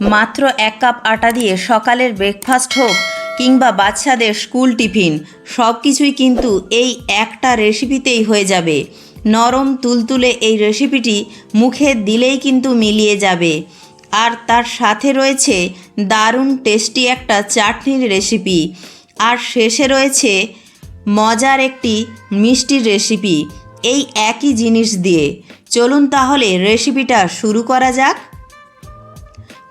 মাত্র এক কাপ আটা দিয়ে সকালের ব্রেকফাস্ট হোক কিংবা বাচ্চাদের স্কুল টিফিন সব কিছুই কিন্তু এই একটা রেসিপিতেই হয়ে যাবে। নরম তুলতুলে এই রেসিপিটি মুখে দিলেই কিন্তু মিলিয়ে যাবে। আর তার সাথে রয়েছে দারুণ টেস্টি একটা চাটনির রেসিপি আর শেষে রয়েছে মজার একটি মিষ্টির রেসিপি এই একই জিনিস দিয়ে। চলুন তাহলে রেসিপিটা শুরু করা যাক।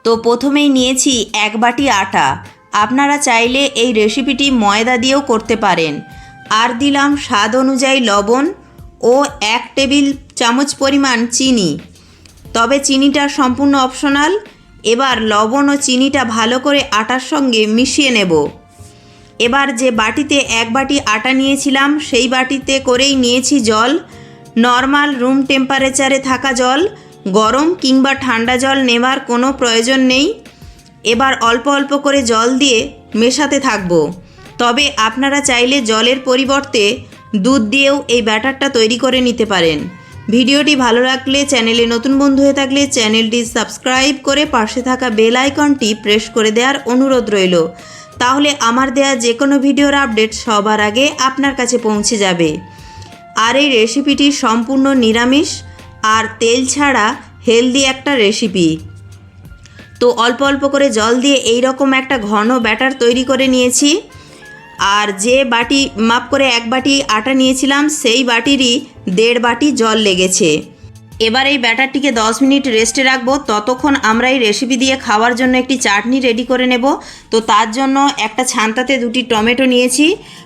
তো প্রথমেই নিয়েছি এক বাটি আটা। আপনারা চাইলে এই রেসিপিটি ময়দা দিয়েও করতে পারেন। আর দিলাম স্বাদ অনুযায়ী লবণ ও এক টেবিল চামচ পরিমাণ চিনি। তবে চিনিটা সম্পূর্ণ অপশনাল এবার লবণ ও চিনিটা ভালো করে আটার সঙ্গে মিশিয়ে নেব। এবার যে বাটিতে এক বাটি আটা নিয়েছিলাম, সেই বাটিতে করেই নিয়েছি জল। নর্মাল রুম টেম্পারেচারে থাকা জল। গরম কিংবা ঠান্ডা জল নেবার কোনো প্রয়োজন নেই। এবার অল্প অল্প করে জল দিয়ে মেশাতে থাকব। তবে আপনারা চাইলে জলের পরিবর্তে দুধ দিয়েও এই ব্যাটারটা তৈরি করে নিতে পারেন। ভিডিওটি ভালো লাগলে চ্যানেলে নতুন বন্ধু হয়ে থাকলে চ্যানেলটি সাবস্ক্রাইব করে পাশে থাকা বেল আইকনটি প্রেস করে দেওয়ার অনুরোধ রইল। তাহলে আমার দেয়া যে কোনো ভিডিওর আপডেট সবার আগে আপনার কাছে পৌঁছে যাবে। আর এই রেসিপিটি সম্পূর্ণ নিরামিষ আর তেল ছাড়া হেলদি একটা রেসিপি তো অল্প অল্প করে জল দিয়ে এই রকম একটা ঘন ব্যাটার তৈরি করে নিয়েছি। আর যে বাটি মাপ করে এক বাটি আটা নিয়েছিলাম, সেই বাটিরই দেড় বাটি জল লেগেছে। এবার এই ব্যাটারটিকে 10 মিনিট রেস্টে রাখব। ততক্ষণ আমরা এই রেসিপি দিয়ে খাওয়ার জন্য একটি চাটনি রেডি করে নেব। তো তার জন্য একটা ছান্তাতে দুটি টমেটো নিয়েছি।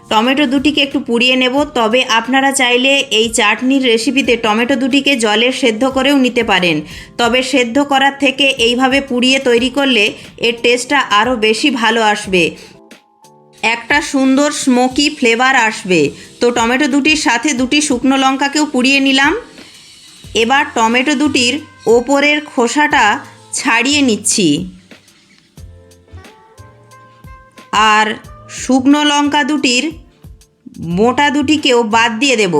টমেটো দুটিকে একটু পুড়িয়ে নেব। তবে আপনারা চাইলে এই চাটনির রেসিপিতে টমেটো দুটিকে জলে সেদ্ধ করেও নিতে পারেন। তবে সেদ্ধ করার থেকে এইভাবে পুড়িয়ে তৈরি করলে এর টেস্টটা আরও বেশি ভালো আসবে। একটা সুন্দর স্মোকি ফ্লেভার আসবে। তো টমেটো দুটির সাথে দুটি শুকনো লঙ্কাকেও পুড়িয়ে নিলাম। এবার টমেটো দুটির ওপরের খোসাটা ছাড়িয়ে নিচ্ছি। আর শুকনো লঙ্কা দুটির মোটা দুটিকেও বাদ দিয়ে দেব।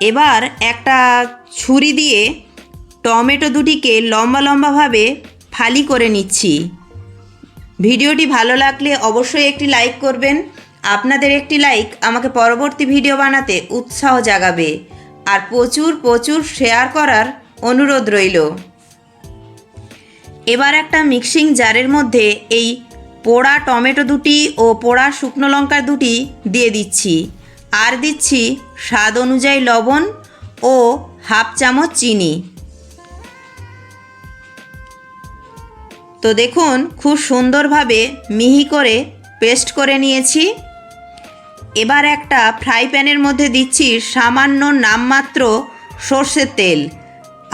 এবার একটা ছুরি দিয়ে টমেটো দুটিকে লম্বা লম্বাভাবে ফালি করে নিচ্ছি। ভিডিওটি ভালো লাগলে অবশ্যই একটি লাইক করবেন। আপনাদের একটি লাইক আমাকে পরবর্তী ভিডিও বানাতে উৎসাহ জাগাবে। আর প্রচুর প্রচুর শেয়ার করার অনুরোধ রইল। এবার একটা মিক্সিং জারের মধ্যে এই পোড়া টমেটো দুটি ও পোড়া শুকনো লঙ্কা দুটি দিয়ে দিচ্ছি। আর দিচ্ছি স্বাদ অনুযায়ী লবণ ও হাফ চামচ চিনি। তো দেখুন, খুব সুন্দরভাবে মিহি করে পেস্ট করে নিয়েছি। এবার একটা ফ্রাই প্যানের মধ্যে দিচ্ছি সামান্য নামমাত্র সর্ষের তেল।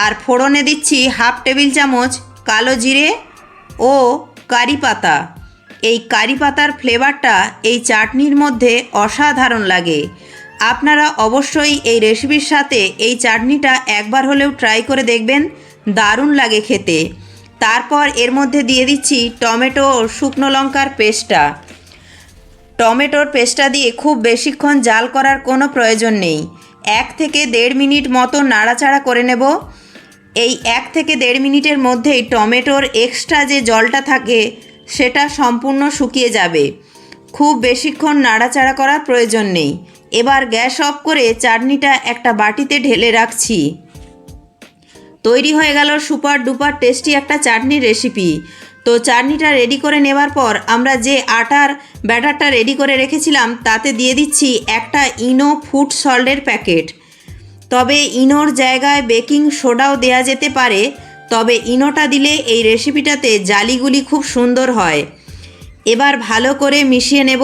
আর ফোড়নে দিচ্ছি হাফ টেবিল চামচ কালো জিরে ও কারি পাতা। এই কারি পাতার ফ্লেভারটা এই চাটনির মধ্যে অসাধারণ লাগে। আপনারা অবশ্যই এই রেসিপির সাথে এই চাটনিটা একবার হলেও ট্রাই করে দেখবেন, দারুণ লাগে খেতে। তারপর এর মধ্যে দিয়ে দিচ্ছি টমেটো ও শুকনো লঙ্কার পেস্টটা। টমেটোর পেস্টটা দিয়ে খুব বেশিক্ষণ জাল করার কোনো প্রয়োজন নেই। এক থেকে দেড় মিনিট মতো নাড়াচাড়া করে নেব। এই এক থেকে দেড় মিনিটের মধ্যেই টমেটোর এক্সট্রা যে জলটা থাকে, সেটা সম্পূর্ণ শুকিয়ে যাবে। খুব বেশিক্ষণ নাড়াচাড়া করার প্রয়োজন নেই। এবার গ্যাস অফ করে চাটনিটা একটা বাটিতে ঢেলে রাখছি। তৈরি হয়ে গেল সুপার ডুপার টেস্টি একটা চাটনির রেসিপি। তো চাটনিটা রেডি করে নেবার পর আমরা যে আটার ব্যাটারটা রেডি করে রেখেছিলাম, তাতে দিয়ে দিচ্ছি একটা ইনো ফুড সল্টের প্যাকেট। তবে ইনোর জায়গায় বেকিং সোডাও দেয়া যেতে পারে, তবে ইনোটা দিলে এই রেসিপিটাতে জালিগুলি খুব সুন্দর হয়। এবার ভালো করে মিশিয়ে নেব।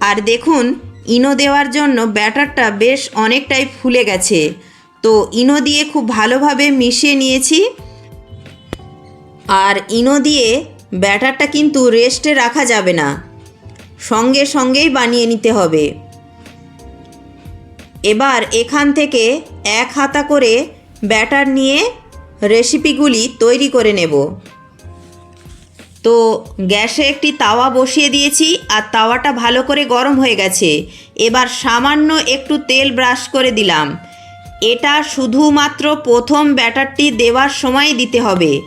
আর দেখুন, ইনো দেওয়ার জন্য ব্যাটারটা বেশ অনেকটাই ফুলে গেছে। তো ইনো দিয়ে খুব ভালোভাবে মিশিয়ে নিয়েছি। আর ইনো দিয়ে ব্যাটারটা কিন্তু রেস্টে রাখা যাবে না। সঙ্গে সঙ্গেই বানিয়ে নিতে হবে। এবার এখান থেকে এক হাতা করে ব্যাটার নিয়ে রেসিপিগুলি তৈরি করে নেব। তো গ্যাসে একটি তাওয়া বসিয়ে দিয়েছি আর তাওয়াটা ভালো করে গরম হয়ে গেছে। এবার সামান্য একটু তেল ব্রাশ করে দিলাম। এটা শুধুমাত্র প্রথম ব্যাটারটি দেওয়ার সময় দিতে হবে।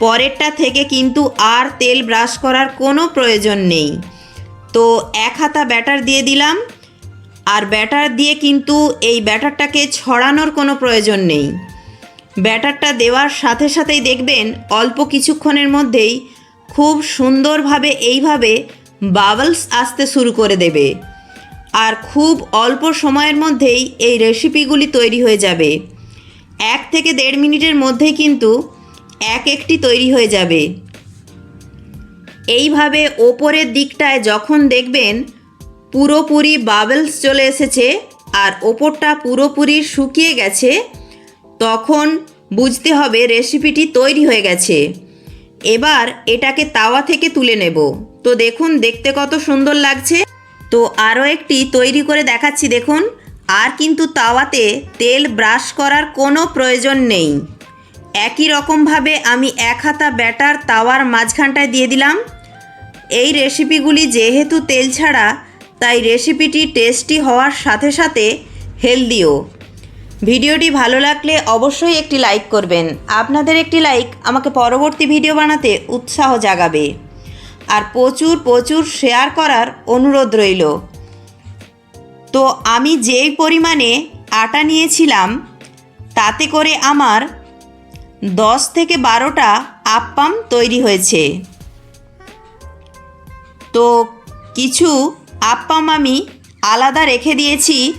পরেরটা থেকে কিন্তু আর তেল ব্রাশ করার কোনো প্রয়োজন নেই। তো এক হাতা ব্যাটার দিয়ে দিলাম। আর ব্যাটার দিয়ে কিন্তু এই ব্যাটারটাকে ছড়ানোর কোনো প্রয়োজন নেই। ব্যাটারটা দেওয়ার সাথে সাথেই দেখবেন অল্প কিছুক্ষণের মধ্যেই খুব সুন্দরভাবে এইভাবে বাবলস আসতে শুরু করে দেবে। আর খুব অল্প সময়ের মধ্যেই এই রেসিপিগুলি তৈরি হয়ে যাবে। এক থেকে দেড় মিনিটের মধ্যেই কিন্তু এক একটি তৈরি হয়ে যাবে। এইভাবে ওপরের দিকটায় যখন দেখবেন, পুরোপুরি বাবলস চলে এসেছে আর ওপরটা পুরোপুরি শুকিয়ে গেছে, তখন বুঝতে হবে রেসিপিটি তৈরি হয়ে গেছে। এবার এটাকে তাওয়া থেকে তুলে নেব। তো দেখুন, দেখতে কত সুন্দর লাগছে। তো আরও একটি তৈরি করে দেখাচ্ছি, দেখুন। আর কিন্তু তাওয়াতে তেল ব্রাশ করার কোনো প্রয়োজন নেই। একই রকমভাবে আমি এক হাতা ব্যাটার তাওয়ার মাঝখানটায় দিয়ে দিলাম। এই রেসিপিগুলি যেহেতু তেল ছাড়া, তাই রেসিপিটি টেস্টি হওয়ার সাথে সাথে হেলদিও। ভিডিওটি ভালো লাগলে অবশ্যই একটি লাইক করবেন। আপনাদের একটি লাইক আমাকে পরবর্তী ভিডিও বানাতে উৎসাহ জাগাবে। আর প্রচুর প্রচুর শেয়ার করার অনুরোধ রইল। তো আমি যেই পরিমাণে আটা নিয়েছিলাম, তাতে করে আমার দশ থেকে বারোটা আপ্পাম তৈরি হয়েছে। তো কিছু আপ্পাম আমি আলাদা রেখে দিয়েছি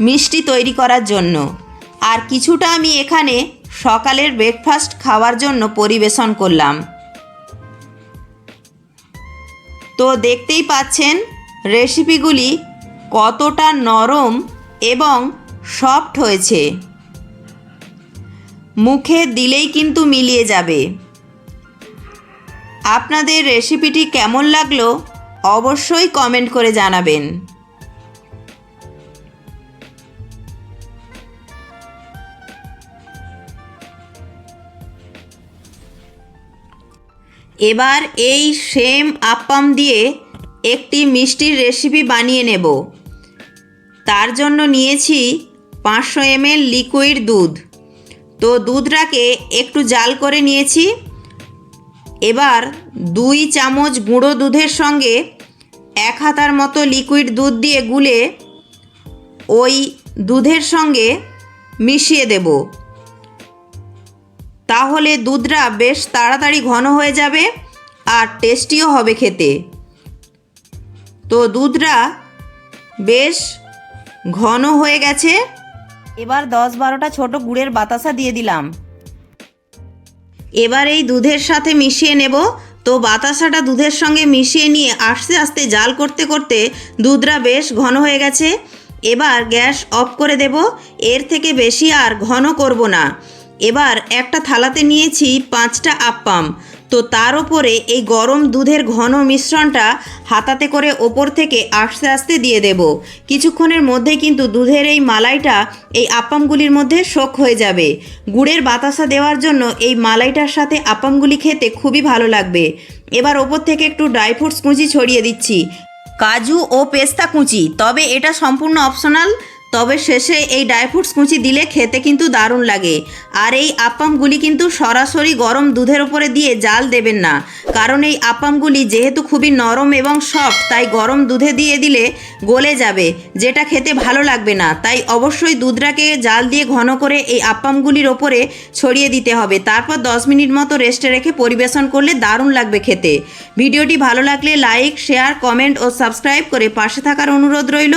মিষ্টি তৈরি করার জন্য। আর কিছুটা আমি এখানে সকালের ব্রেকফাস্ট খাওয়ার জন্য পরিবেশন করলাম। তো দেখতেই পাচ্ছেন রেসিপিগুলি কতটা নরম এবং সফট হয়েছে। মুখে দিলেই কিন্তু মিলিয়ে যাবে। আপনাদের রেসিপিটি কেমন লাগল অবশ্যই কমেন্ট করে জানাবেন। এবার এই সেম আপ্পাম দিয়ে একটি মিষ্টির রেসিপি বানিয়ে নেব। তার জন্য নিয়েছি পাঁচশো এমএল লিকুইড দুধ। তো দুধটাকে একটু জাল করে নিয়েছি। এবার দুই চামচ গুঁড়ো দুধের সঙ্গে এক হাতার মতো লিকুইড দুধ দিয়ে গুলে ওই দুধের সঙ্গে মিশিয়ে দেব। তাহলে দুধটা বেশ তাড়াতাড়ি ঘন হয়ে যাবে আর টেস্টিও হবে খেতে। তো দুধটা বেশ ঘন হয়ে গেছে। এবার দশ বারোটা ছোট গুড়ের বাতাসা দিয়ে দিলাম। এবার এই দুধের সাথে মিশিয়ে নেব। তো বাতাসাটা দুধের সঙ্গে মিশিয়ে নিয়ে আস্তে আস্তে জাল করতে করতে দুধটা বেশ ঘন হয়ে গেছে। এবার গ্যাস অফ করে দেব। এর থেকে বেশি আর ঘন করব না। এবার একটা থালাতে নিয়েছি পাঁচটা আপ্পাম। তো তার ওপরে এই গরম দুধের ঘন মিশ্রণটা হাতাতে করে ওপর থেকে আস্তে আস্তে দিয়ে দেব। কিছুক্ষণের মধ্যে কিন্তু দুধের এই মালাইটা এই আপ্পামগুলির মধ্যে শোক হয়ে যাবে। গুড়ের বাতাসা দেওয়ার জন্য এই মালাইটার সাথে আপ্পামগুলি খেতে খুবই ভালো লাগবে। এবার ওপর থেকে একটু ড্রাই ফ্রুটস কুচি ছড়িয়ে দিচ্ছি। কাজু ও পেস্তা কুচি, তবে এটা সম্পূর্ণ অপশনাল। তবে শেষে এই ড্রাই ফ্রুটস কুচি দিলে খেতে কিন্তু দারুণ লাগে। আর এই আপ্পামগুলি কিন্তু সরাসরি গরম দুধের উপরে দিয়ে জাল দেবেন না। কারণ এই আপ্পামগুলি যেহেতু খুবই নরম এবং সফট, তাই গরম দুধে দিয়ে দিলে গলে যাবে, যেটা খেতে ভালো লাগবে না। তাই অবশ্যই দুধটাকে জাল দিয়ে ঘন করে এই আপ্পামগুলির ওপরে ছড়িয়ে দিতে হবে। তারপর দশ মিনিট মতো রেস্টে রেখে পরিবেশন করলে দারুণ লাগবে খেতে। ভিডিওটি ভালো লাগলে লাইক, শেয়ার, কমেন্ট ও সাবস্ক্রাইব করে পাশে থাকার অনুরোধ রইল।